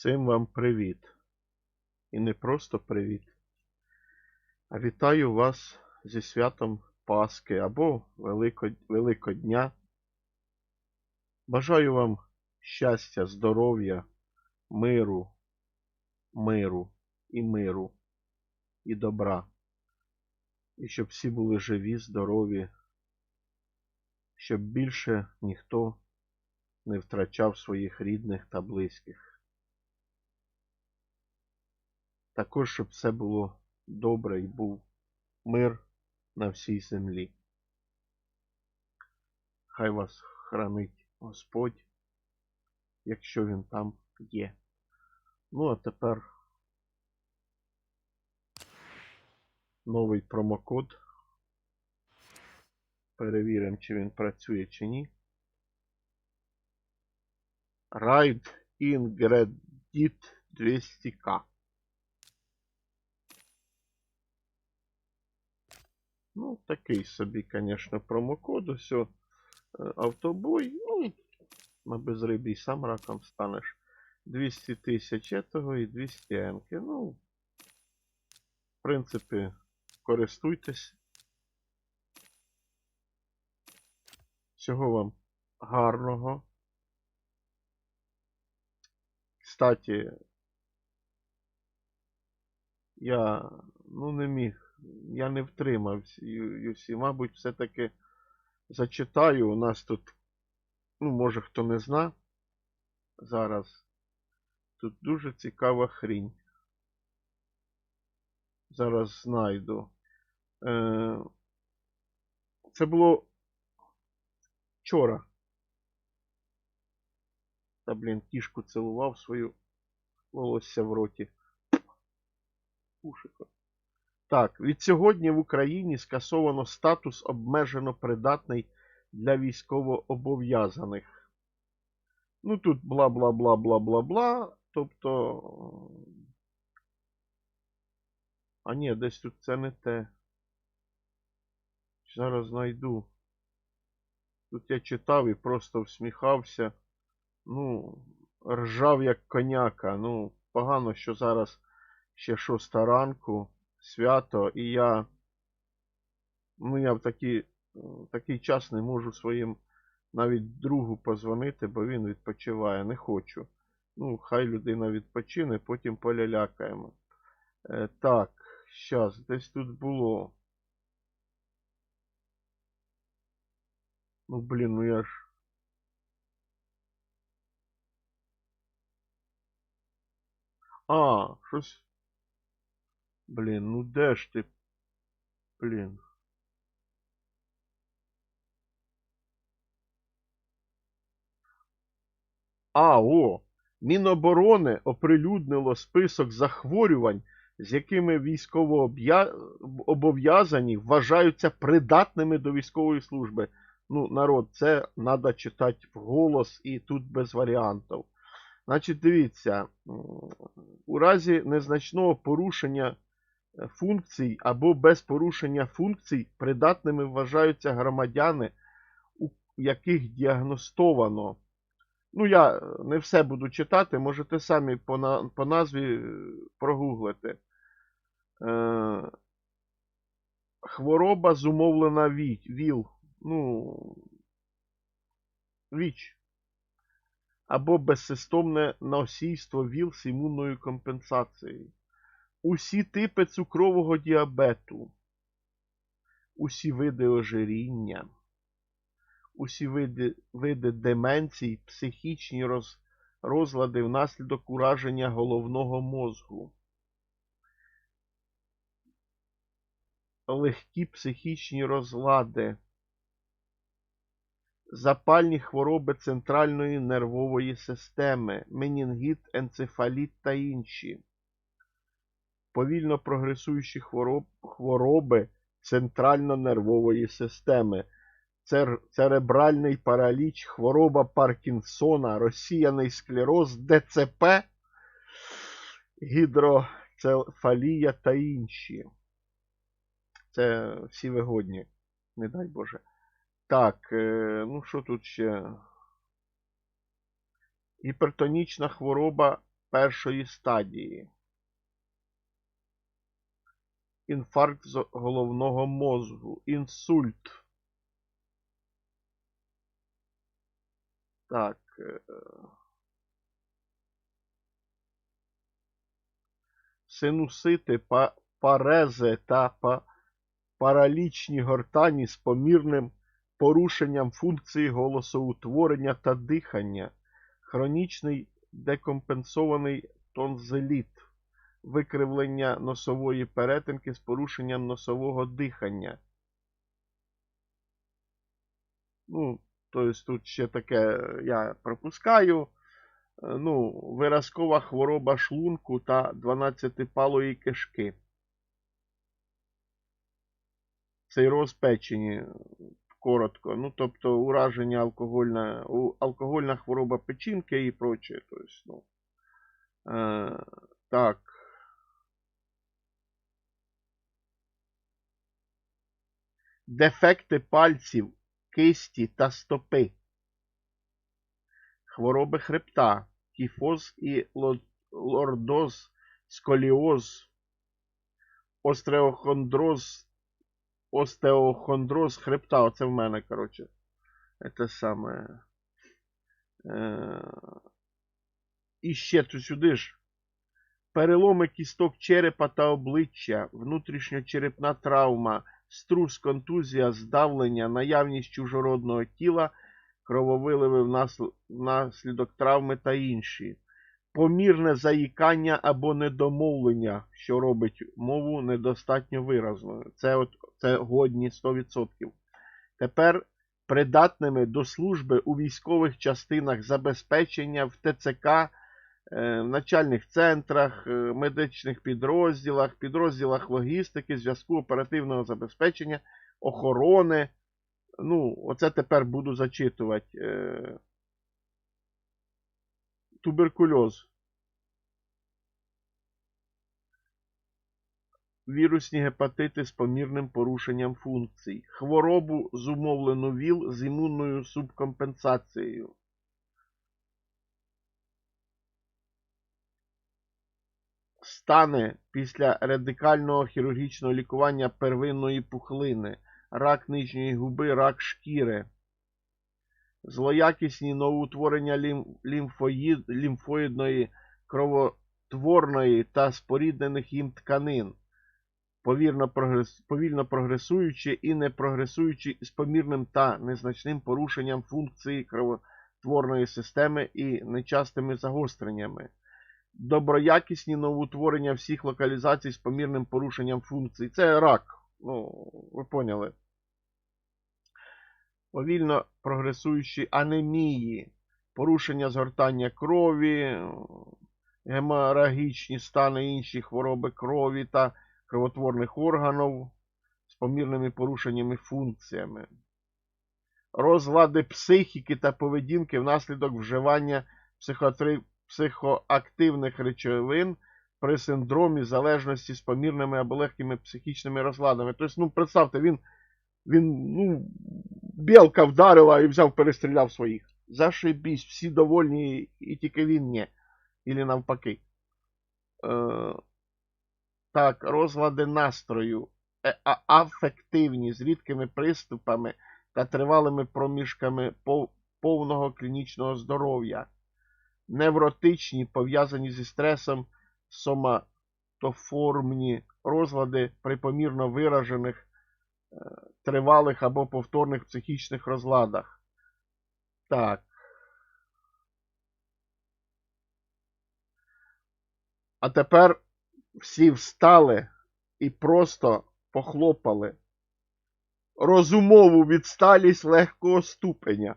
Всім вам привіт. І не просто привіт. А вітаю вас зі святом Пасхи або Великодня. Бажаю вам щастя, здоров'я, миру, миру і миру і добра. І щоб всі були живі, здорові, щоб більше ніхто не втрачав своїх рідних та близьких. Також, щоб все було добре і був мир на всій землі. Хай вас хранить Господь, якщо Він там є. Ну, а тепер новий промокод. Перевіримо, чи він працює чи ні. Ride Ingredit 200к. Ну, такий собі, звісно, промокод. Ось е, автобой. Ну, на безрибій сам раком станеш. 200 тисяч этого і 200 енки. Ну, в принципі, користуйтесь. Всього вам гарного. Кстати, я ну не міг, я не втримався. Юсі, мабуть, все-таки зачитаю. У нас тут, ну, може хто не зна, зараз. Тут дуже цікава хрінь. Зараз знайду. Е, Це було вчора. Та, блін, кішку цілував свою волосся в роті. Ушико. Так, від сьогодні в Україні скасовано статус обмежено придатний для військовообов'язаних. Ну тут бла бла бла бла бла бла. Тобто. А ні, десь тут це не те. Зараз знайду. Тут я читав і просто всміхався. Ну, ржав як коняка. Ну, погано, що зараз ще шоста ранку, свято, і я. Ну, я в такий, такий час не можу своїм навіть другу позвонити, бо він відпочиває. Не хочу. Ну, хай людина відпочине, потім полялякаємо. Е, так, щас, десь тут було. Ну, блін, ну я ж. А, щось. Блін, ну де ж ти? Блін. А, о! Міноборони оприлюднило список захворювань, з якими військовообов'язані вважаються придатними до військової служби. Ну, народ, це треба читати вголос і тут без варіантів. Значить, дивіться, у разі незначного порушення функцій або без порушення функцій придатними вважаються громадяни, у яких діагностовано. Ну, я не все буду читати, можете самі по, на, по назві прогуглити. Е, Хвороба зумовлена ВІЛ. Ну, ВІЧ. Або безсистомне носійство ВІЛ з імунною компенсацією. Усі типи цукрового діабету, усі види ожиріння, усі види види деменцій, психічні роз, розлади внаслідок ураження головного мозку, легкі психічні розлади, запальні хвороби центральної нервової системи, менінгіт, енцефаліт та інші повільно прогресуючі хвороб, хвороби центрально-нервової системи, цер, церебральний параліч, хвороба Паркінсона, розсіяний склероз, ДЦП, гідроцефалія та інші. Це всі вигодні, не дай Боже. Так, е, ну що тут ще? Гіпертонічна хвороба першої стадії. Інфаркт головного мозку, інсульт. Так. е, Синусити, парези та па- паралічні гортані з помірним порушенням функції голосоутворення та дихання, хронічний декомпенсований тонзиліт, викривлення носової перетинки з порушенням носового дихання. Ну, тобто тут ще таке е, я пропускаю. Е, Ну, виразкова хвороба шлунку та 12-палої кишки. Цейроз печені, коротко. Ну, тобто ураження алкогольна, алкогольна хвороба печінки і прочее. Тобто, ну, е, так. Дефекти пальців, кисті та стопи. Хвороби хребта, кіфоз і лордоз, сколіоз, остеохондроз, остеохондроз хребта. Оце в мене, коротше. Це саме. Е... І ще тут сюди ж. Переломи кісток черепа та обличчя, внутрішньочерепна травма, струс, контузія, здавлення, наявність чужородного тіла, крововиливи внаслідок травми та інші. Помірне заїкання або недомовлення, що робить мову недостатньо виразною. Це, от, це годні 100%. Тепер придатними до служби у військових частинах забезпечення в ТЦК, в начальних центрах, е, медичних підрозділах, підрозділах логістики, зв'язку оперативного забезпечення, охорони. Ну, оце тепер буду зачитувати. Е, Туберкульоз. Вірусні гепатити з помірним порушенням функцій. Хворобу зумовлену ВІЛ з імунною субкомпенсацією. Стани після радикального хірургічного лікування первинної пухлини, рак нижньої губи, рак шкіри, злоякісні новоутворення лімфоїд, лімфоїдної, кровотворної та споріднених їм тканин, повільно, прогрес, повільно прогресуючі і не прогресуючі з помірним та незначним порушенням функції кровотворної системи і нечастими загостреннями доброякісні новоутворення всіх локалізацій з помірним порушенням функцій. Це рак. Ну, ви поняли. Повільно прогресуючі анемії, порушення згортання крові, геморагічні стани інші хвороби крові та кровотворних органів з помірними порушеннями функціями. Розлади психіки та поведінки внаслідок вживання психотри психоактивних речовин при синдромі залежності з помірними або легкими психічними розладами. Тобто, ну, представте, він, він ну, білка вдарила і взяв, перестріляв своїх. Зашибісь, всі довольні, і тільки він ні. Ілі навпаки. Е, так, розлади настрою, е, афективні з рідкими приступами та тривалими проміжками повного клінічного здоров'я невротичні, пов'язані зі стресом, соматоформні розлади при помірно виражених, е, тривалих або повторних психічних розладах. Так. А тепер всі встали і просто похлопали. Розумову відсталість легкого ступеня.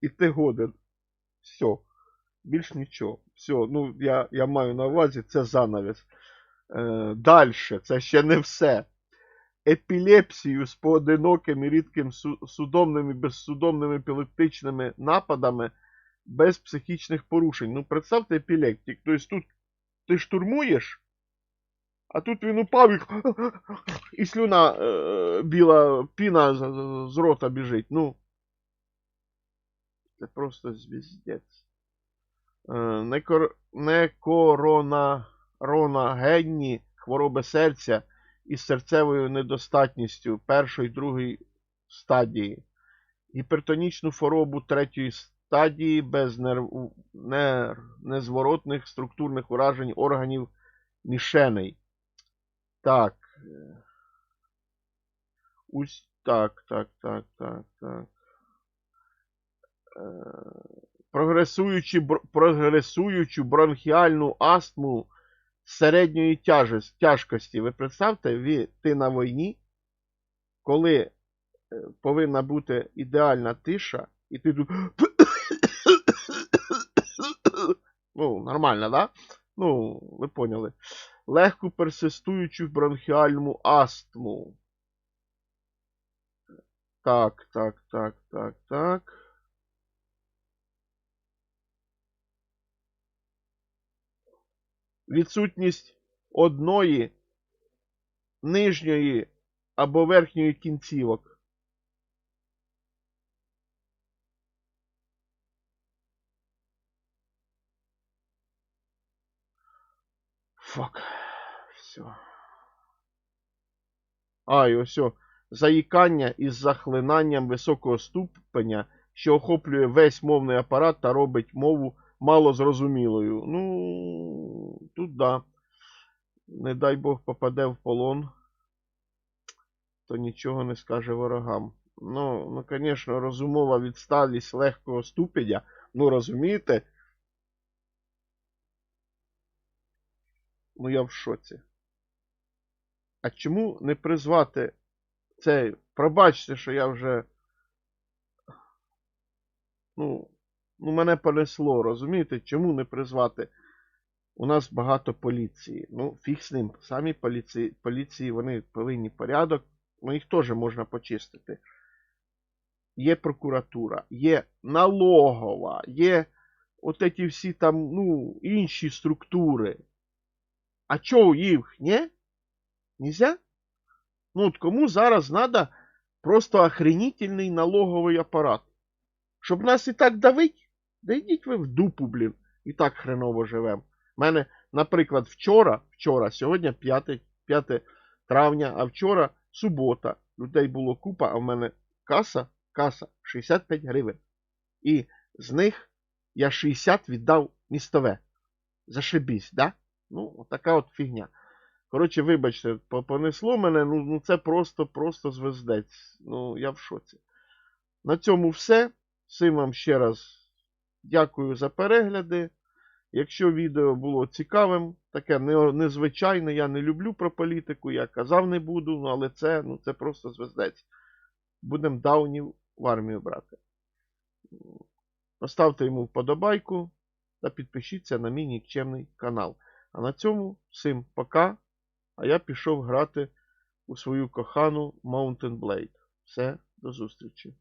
І ти годен. Все. Більш нічого. Все, ну я я маю на увазі, це занавіс. Е, Далі, це ще не все. Епілепсію з поодинокими рідким су- судомними, безсудомними епілептичними нападами без психічних порушень. Ну, представте епілептик. Тобто тут ти штурмуєш, а тут він упав і, і слюна е, біла піна з, з рота біжить. Ну. Це просто звіздець. Е, некор... некоронагенні хвороби серця із серцевою недостатністю першої другої стадії, гіпертонічну хворобу третьої стадії без нерв... нер... незворотних структурних уражень органів мішеней. Так. е, Ось так, так, так, так, так. Прогресуючу бронхіальну астму середньої тяжкості. Ви представте, ви, ти на війні, коли е, повинна бути ідеальна тиша, і ти тут. Ну, нормально, да? Ну, ви поняли. Легку персистуючу бронхіальну астму. Так, так, так, так, так. Відсутність одної нижньої або верхньої кінцівок. Фак. Все. А, і ось. Заїкання із захлинанням високого ступеня, що охоплює весь мовний апарат та робить мову малозрозумілою. Ну, тут да. Не дай Бог попаде в полон, то нічого не скаже ворогам. Ну, ну, звісно, розумова відсталість легкого ступеня. Ну, розумієте? Ну, я в шоці. А чому не призвати цей. Пробачте, що я вже. Ну, ну мене понесло, розумієте? Чому не призвати? У нас багато поліції. Ну, фіг з ним. Самі поліції, поліції вони повинні порядок. Ну, їх теж можна почистити. Є прокуратура, є налогова, є от ці всі там, ну, інші структури. А чого їх, не? Нельзя? Ну, от кому зараз треба просто охренительний налоговий апарат. Щоб нас і так давить, да йдіть ви в дупу, блін. І так хреново живемо. У мене, наприклад, вчора, вчора, сьогодні 5, 5 травня, а вчора субота. Людей було купа, а в мене каса, каса 65 гривень. І з них я 60 віддав містове. Зашибісь, да? Ну, така от фігня. Коротше, вибачте, понесло мене, ну, ну це просто, просто звездець. Ну, я в шоці. На цьому все. Всім вам ще раз дякую за перегляди. Якщо відео було цікавим, таке незвичайне, я не люблю про політику, я казав не буду, ну, але це, ну, це просто звездець. Будемо даунів в армію брати. Поставте йому вподобайку та підпишіться на мій нікчемний канал. А на цьому всім пока. А я пішов грати у свою кохану Mountain Blade. Все, до зустрічі.